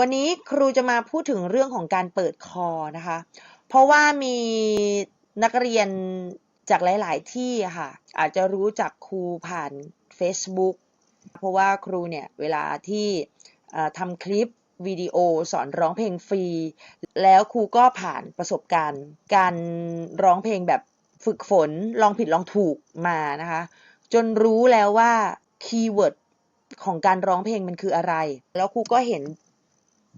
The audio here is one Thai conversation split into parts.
วันนี้ครูจะมาพูดถึงเรื่องของการเปิดคอนะคะ เพราะว่ามีนักเรียนจากหลาย ๆ ที่ค่ะ อาจจะรู้จักครูผ่าน Facebook เพราะว่าครูเนี่ยเวลาที่ทำคลิปวิดีโอสอนร้องเพลงฟรี แล้วครูก็ผ่านประสบการณ์ การร้องเพลงแบบฝึกฝนลองผิดลองถูกมานะคะ จนรู้แล้วว่าคีย์เวิร์ดของการร้องเพลงมันคืออะไร แล้วครูก็เห็น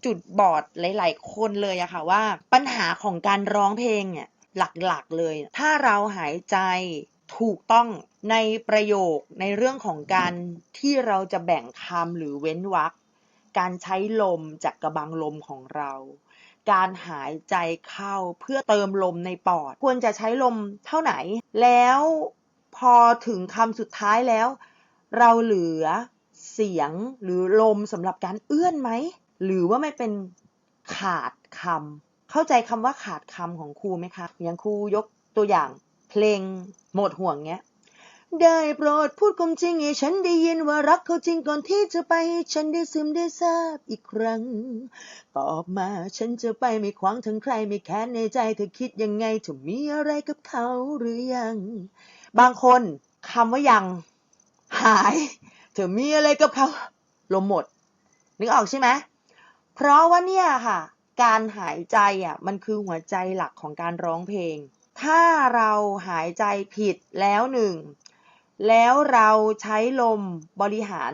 จุดบอดหลาย ๆ คนเลยอะค่ะว่า ปัญหาของการร้องเพลงเนี่ยหลักๆเลย ถ้าเราหายใจถูกต้องในประโยคในเรื่องของการที่เราจะแบ่งคำหรือเว้นวรรคการใช้ลมจากกระบังลมของเรา การหายใจเข้าเพื่อเติมลมในปอด ควรจะใช้ลมเท่าไหน แล้วพอถึงคำสุดท้ายแล้ว เราเหลือเสียงหรือลมสำหรับการเอื้อนไหม หรือว่าไม่เป็นขาดคำเข้าใจคำว่าขาดคำของครูไหมคะ อย่างครูยกตัวอย่างเพลงหมดห่วงเนี้ยได้โปรดพูดความจริงให้ฉันได้ยินว่ารักเขาจริงก่อนที่จะไปให้ฉันได้ซึมได้ทราบอีกครั้ง ตอบมาฉันจะไปไม่ขวางทั้งใครไม่แค้นในใจเธอคิดยังไงเธอมีอะไรกับเขาหรือยัง บางคนคำว่ายัง หาย เธอมีอะไรกับเขาลมหมด นึกออกใช่ไหม เพราะว่าเนี่ยค่ะ การหายใจอะมันคือหัวใจหลักของการร้องเพลง ถ้าเราหายใจผิดแล้วหนึ่ง แล้วเราใช้ลมบริหาร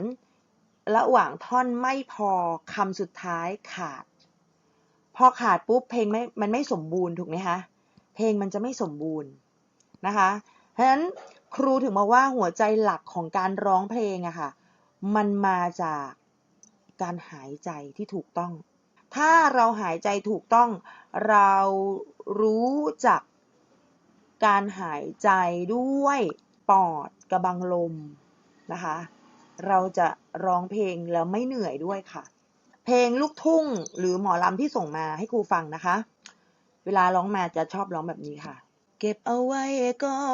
ระหว่างท่อนไม่พอคำสุดท้ายขาด พอขาดปุ๊บเพลงไม่มันไม่สมบูรณ์ถูกไหมคะ เพลงมันจะไม่สมบูรณ์นะคะเพราะฉะนั้นครูถึงมาว่าหัวใจหลักของการร้องเพลงอะค่ะ มันมาจาก การหายใจที่ถูกต้อง ถ้าเราหายใจถูกต้อง เรารู้จักการหายใจด้วยปอดกระบังลมนะคะ เราจะร้องเพลงแล้วไม่เหนื่อยด้วยค่ะ เพลงลูกทุ่งหรือหมอลำที่ส่งมาให้ครูฟังนะคะ เวลาร้องมาจะชอบร้องแบบนี้ค่ะ ก็บเอาไว้ก่อ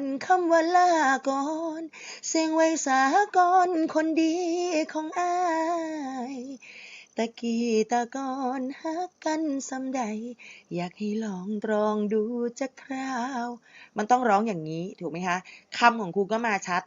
นคำว่าลาก่อนเสียงไว้สาก่อนคนดีของอายตะกี้ตะกอนฮักกันสำใด อยากให้ลองตรองดูจักคราว มันต้องร้องอย่างนี้ถูกไหมคะคำของครูก็มาชัด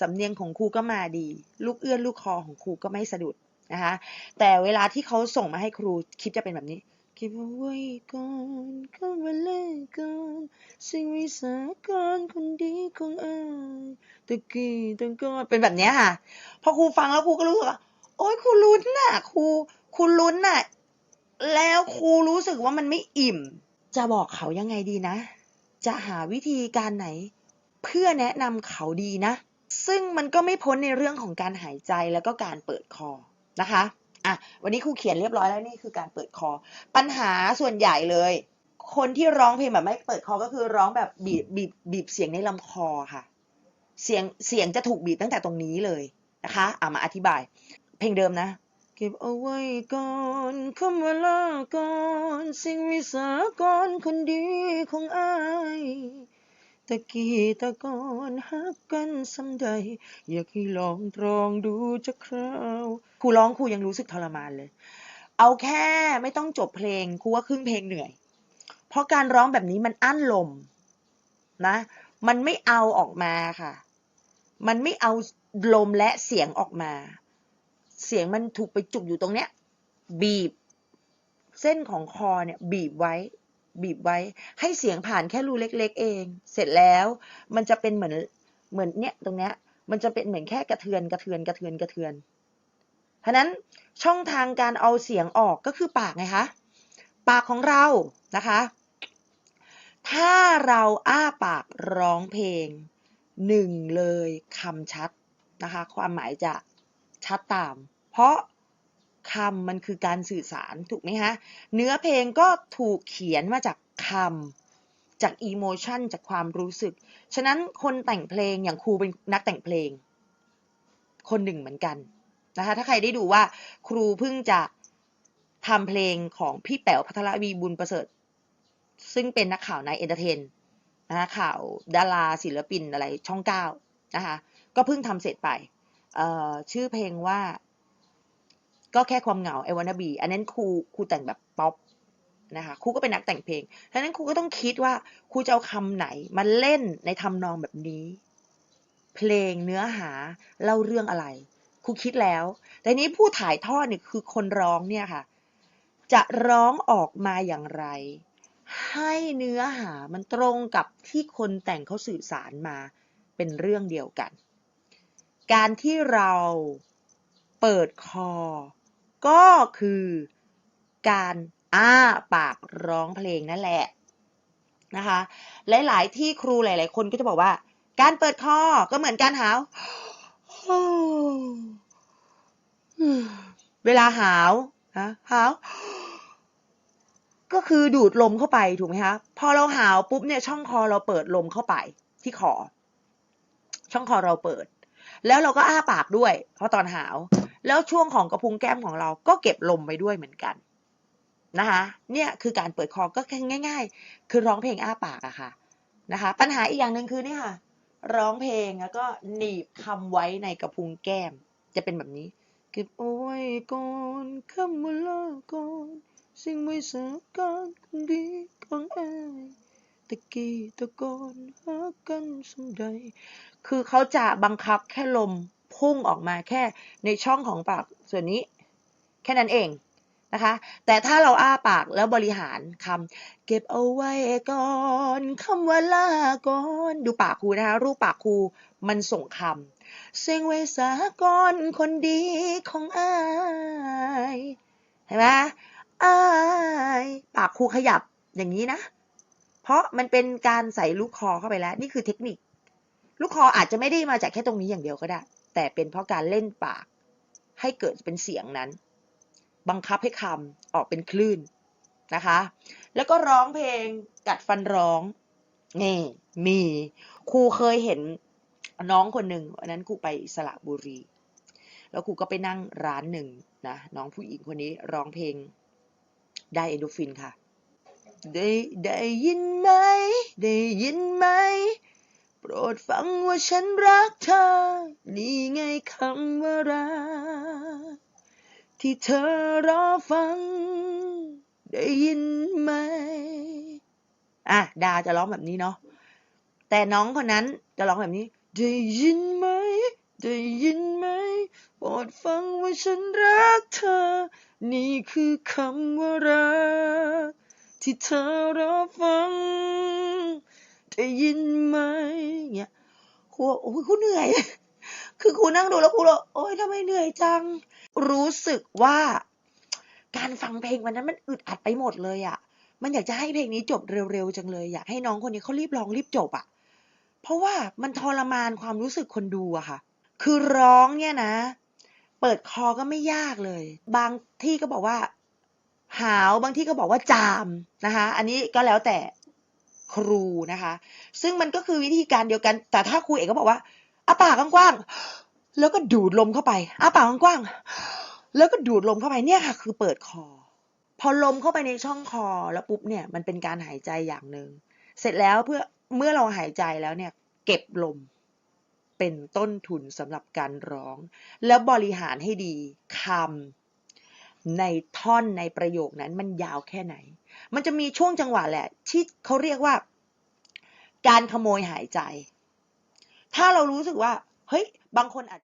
สำเนียงของครูก็มาดี ลูกเอื้อนลูกคอของครูก็ไม่สะดุดนะคะแต่เวลาที่เขาส่งมาให้ครูคลิปจะเป็นแบบนี้ เก็บเอาไว้ก่อนคำว่าเลิกก่อนสิ่งวิสากรคนดีของอายตะกี้ตะกอนเป็นแบบเนี้ยค่ะ พอครูฟังแล้วครูก็รู้สึกว่าโอ๊ยครูลุ้นน่ะครูครูลุ้นน่ะ แล้วครูรู้สึกว่ามันไม่อิ่ม จะบอกเขายังไงดีนะ จะหาวิธีการไหน เพื่อแนะนำเขาดีนะ ซึ่งมันก็ไม่พ้นในเรื่องของการหายใจแล้วก็การเปิดคอนะคะ อะวันนี้ครูเขียนเรียบร้อยแล้วนี่คือการเปิดคอ ปัญหาส่วนใหญ่เลย คนที่ร้องเพลงแบบไม่เปิดคอก็คือร้องแบบบีบบีบบีบเสียงในลำคอค่ะ เสียงเสียงจะถูกบีบตั้งแต่ตรงนี้เลยนะคะอะมาอธิบาย เพลงเดิมนะเก็บเอาไว้ก่อนคำว่าลาก่อน สิ่งวิสากรคนดีของอาย ตะกี้ตะกอนฮักกันสำใด อยากให้ลองตรองดูจะคราวครูร้องครูยังรู้สึกทรมานเลย เอาแค่ไม่ต้องจบเพลงครูว่าครึ่งเพลงเหนื่อย เพราะการร้องแบบนี้มันอั้นลมนะ มันไม่เอาออกมาค่ะ มันไม่เอาลมและเสียงออกมา เสียงมันถูกไปจุกอยู่ตรงเนี้ย บีบ เส้นของคอเนี่ย บีบไว้ บีบไว้ ให้เสียงผ่านแค่รูเล็ก ๆ เอง เสร็จแล้วมันจะเป็นเหมือนเหมือนเนี้ยตรงเนี้ยมันจะเป็นเหมือนแค่กระเทือนกระเทือนกระเทือนกระเทือน เพราะนั้นช่องทางการเอาเสียงออกก็คือปากไงคะ ปากของเรานะคะ ถ้าเราอ้าปากร้องเพลงหนึ่งเลยคำชัดนะคะ ความหมายจะชัดตาม เพราะ คำมันคือการสื่อสารถูกไหมคะเนื้อเพลงก็ถูกเขียนมาจากคำจากอีโมชันจากความรู้สึก ฉะนั้นคนแต่งเพลงอย่างครูเป็นนักแต่งเพลง คนหนึ่งเหมือนกันนะคะถ้าใครได้ดูว่าครูเพิ่งจะทำเพลงของพี่แป๋วพัทรวีบุญประเสริฐ ซึ่งเป็นนักข่าวในเอนเตอร์เทนนะคะข่าวดาราศิลปินอะไรช่องเก้านะคะก็เพิ่งทำเสร็จไปชื่อเพลงว่า ก็แค่ความเหงา I wanna be อันนั้นครูครูแต่งแบบป๊อปนะคะครูก็เป็นนักแต่งเพลงฉะนั้นครูก็ต้องคิดว่าครูจะเอาคำไหนมาเล่นในทำนองแบบนี้ เพลงเนื้อหาเล่าเรื่องอะไรครูคิดแล้ว แต่นี้ผู้ถ่ายทอดเนี่ยคือคนร้องเนี่ยค่ะ จะร้องออกมาอย่างไร ให้เนื้อหามันตรงกับที่คนแต่งเขาสื่อสารมาเป็นเรื่องเดียวกัน การที่เราเปิดคอ ก็คือการอ้าปากร้องเพลงนั่นแหละนะคะ หลาย ๆ ที่ครูหลาย ๆ คนก็จะบอกว่า การเปิดคอก็เหมือนการหาวเวลาหาวนะหาวก็คือดูดลมเข้าไปถูกไหมคะพอเราหาวปุ๊บเนี่ยช่องคอเราเปิดลมเข้าไปที่คอช่องคอเราเปิด แล้วเราก็อ้าปากด้วย เพราะตอนหาว แล้วช่วงของกระพุ้งแก้มของเราก็เก็บลมไปด้วยเหมือนกันนะคะเนี่ยคือการเปิดคอก็แค่ง่าย ๆ คือร้องเพลงอ้าปากอะค่ะนะคะปัญหาอีกอย่างหนึ่งคือเนี่ยค่ะ ร้องเพลงแล้วก็หนีบคำไว้ในกระพุ้งแก้ม จะเป็นแบบนี้เก็บเอาไว้ก่อนคำว่าลาก่อนสิ่งไม่สำคัญคนดีของอายตะกี้ตะกอนหากันสมใดคือเขาจะบังคับแค่ลม พุ่งออกมาแค่ในช่องของปากส่วนนี้ แค่นั้นเองนะคะ แต่ถ้าเราอ้าปากแล้วบริหารคำเก็บเอาไว้ก่อนคำว่าลาก่อนดูปากครูนะคะ รูปปากครูมันส่งคำเสียงไว้สากอนคนดีของอายเห็นไหมอายปากครูขยับอย่างนี้นะ เพราะมันเป็นการใส่ลูกคอเข้าไปแล้ว นี่คือเทคนิค ลูกคออาจจะไม่ได้มาจากแค่ตรงนี้อย่างเดียวก็ได้ แต่เป็นเพราะการเล่นปาก ให้เกิดเป็นเสียงนั้น บังคับให้คำออกเป็นคลื่นนะคะ แล้วก็ร้องเพลงกัดฟันร้องนี่มีครูเคยเห็นน้องคนหนึ่งวันนั้นครูไปสระบุรี แล้วครูก็ไปนั่งร้านหนึ่งนะน้องผู้หญิงคนนี้ร้องเพลงได้เอนโดฟินค่ะ ได้ได้ยินไหม ได้ยินไหม โปรดฟังว่าฉันรักเธอ นี่ไงคำว่ารัก ที่เธอรอฟัง ได้ยินไหม อะ ดาจะร้องแบบนี้เนาะ แต่น้องคนนั้นจะร้องแบบนี้ ได้ยินไหม ได้ยินไหม โปรดฟังว่าฉันรักเธอ นี่คือคำว่ารัก ที่เธอรอฟัง ได้ยินไหมเงี้ยครูบอกโอ้ยครูเหนื่อย คือครูนั่งดูแล้วครูบอกโอ้ยทำไมเหนื่อยจัง รู้สึกว่า การฟังเพลงวันนั้นมันอึดอัดไปหมดเลยอะ่ะ มันอยากจะให้เพลงนี้จบเร็วๆจังเลย อยากให้น้องคนนี้เขารีบร้องรีบจบอะ่ะ เพราะว่ามันทรมานความรู้สึกคนดูอะค่ะ คือร้องเนี่ยนะ เปิดคอก็ไม่ยากเลย บางที่ก็บอกว่าหาวบางที่ก็บอกว่าจามนะคะ อันนี้ก็แล้วแต่ ครูนะคะ ซึ่งมันก็คือวิธีการเดียวกัน แต่ถ้าครูเอกก็บอกว่าอ้าปากกว้างๆแล้วก็ดูดลมเข้าไปอ้าปากกว้างๆแล้วก็ดูดลมเข้าไปเนี่ยค่ะ คือเปิดคอ พอลมเข้าไปในช่องคอแล้วปุ๊บเนี่ยมันเป็นการหายใจอย่างหนึ่งเสร็จแล้วเพื่อเมื่อเราหายใจแล้วเนี่ย เก็บลมเป็นต้นทุนสำหรับการร้อง แล้วบริหารให้ดีคำในท่อนในประโยคนั้นมันยาวแค่ไหน มันจะมีช่วงจังหวะแหละ ที่เขาเรียกว่า การขโมยหายใจ ถ้าเรารู้สึกว่า เฮ้ย บางคนอาจ